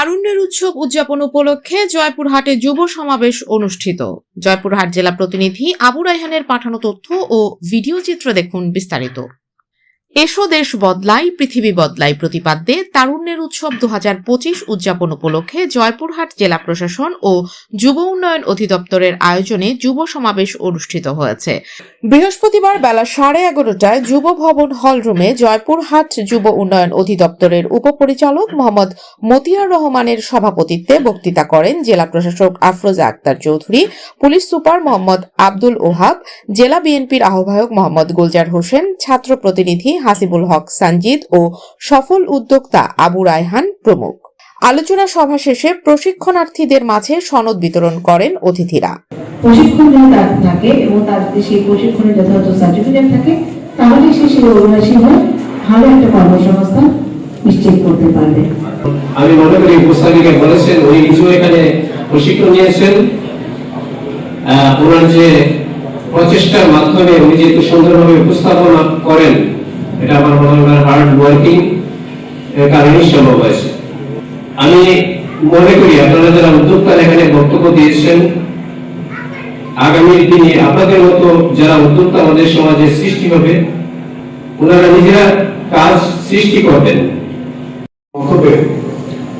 তারুণ্যের উৎসব উদযাপন উপলক্ষে জয়পুরহাটে যুব সমাবেশ অনুষ্ঠিত। জয়পুরহাট জেলা প্রতিনিধি আবু রায়হানের পাঠানো তথ্য ও ভিডিও চিত্র দেখুন বিস্তারিত। এসো দেশ বদলাই, পৃথিবী বদলাই প্রতিপাদ্যে তারুণ্যের উৎসব দু হাজার পঁচিশ উদযাপন উপলক্ষে জয়পুরহাট জেলা প্রশাসন ও যুব উন্নয়ন অধিদপ্তরের আয়োজনে যুব সমাবেশ অনুষ্ঠিত হয়েছে। বৃহস্পতিবার বেলা সাড়ে এগারোটায় যুব ভবন হল রুমে জয়পুরহাট যুব উন্নয়ন অধিদপ্তরের উপপরিচালক মোহাম্মদ মতিয়ার রহমানের সভাপতিত্বে বক্তৃতা করেন জেলা প্রশাসক আফরোজা আক্তার চৌধুরী, পুলিশ সুপার মোহাম্মদ আব্দুল ওহাব, জেলা বিএনপির আহ্বায়ক মোহাম্মদ গুলজার হোসেন, ছাত্র প্রতিনিধি হাসিবুল হক সানজিদ ও সফল উদ্যোক্তা আবু রায়হান প্রমুখ। আলোচনা সভা শেষে প্রশিক্ষণার্থীদের মাঝে সনদ বিতরণ করেন অতিথিরা। প্রশিক্ষণ থাকে এবং তার সেই প্রশিক্ষণের যথাযথ সার্টিফিকেট থাকে তাহলে সে সেই অভিবাসী হয়ে ভালো একটা কর্মসংস্থান নিশ্চিত করতে পারবে। আমি মনে করি উপস্থাপিকা বলেছেন উনি কিছু এখানে প্রশিক্ষণ নিয়েছেন। ওনার যে প্রচেষ্টার মাধ্যমে উনি যেহেতু সুন্দরভাবে উপস্থাপনা করেন এটা আমার মনে হয় ওনার হার্ড ওয়ার্কিং এর কারণেই আমি করি আপনারা যারা উদ্যোক্তা এখানে বক্তব্য দিয়েছেন, আগামী দিনে আপনাদের মতো যারা উদ্যোক্তা আমাদের সমাজে সৃষ্টি হবে, ওনারা নিজেরা কাজ সৃষ্টি করবেন।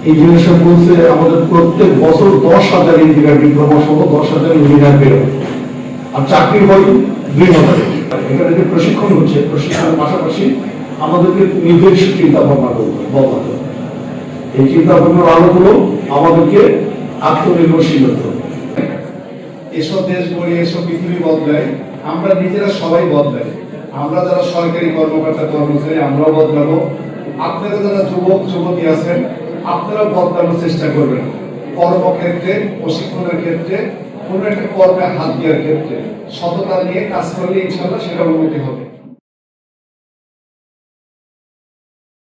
এই জিনিসটা বলছে আমাদের প্রত্যেক বছর দশ হাজার ইঞ্জিনিয়ার ডিপ্লোমা সহ দশ হাজার ইঞ্জিনিয়ার বেরোয়। আর চাকরি দুই হাজার। এখানে যে প্রশিক্ষণ হচ্ছে, প্রশিক্ষণের পাশাপাশি আমাদেরকে নিজস্ব চিন্তা ভাবনা করতে বদলাতে। এই চিন্তা ভাবনার আলোগুলো আমাদেরকে আত্মনির্ভরশীল হতে এসব দেশ গড়ে, এসব পৃথিবী বদলায়, আমরা নিজেরা সবাই বদলাই আমরা যারা সরকারি কর্মকর্তা, কর্মচারী আমরা বদলাবো। আপনারা যারা যুবক, যুবতী আছেন আপনারা বদলানোর চেষ্টা করবেন। কর্মক্ষেত্রে, প্রশিক্ষণের ক্ষেত্রে, কোনো একটা কর্মে হাত দেওয়ার ক্ষেত্রে। সততা নিয়ে কাজ করলে ইনশাল্লাহ সেটা উন্নতি হবে।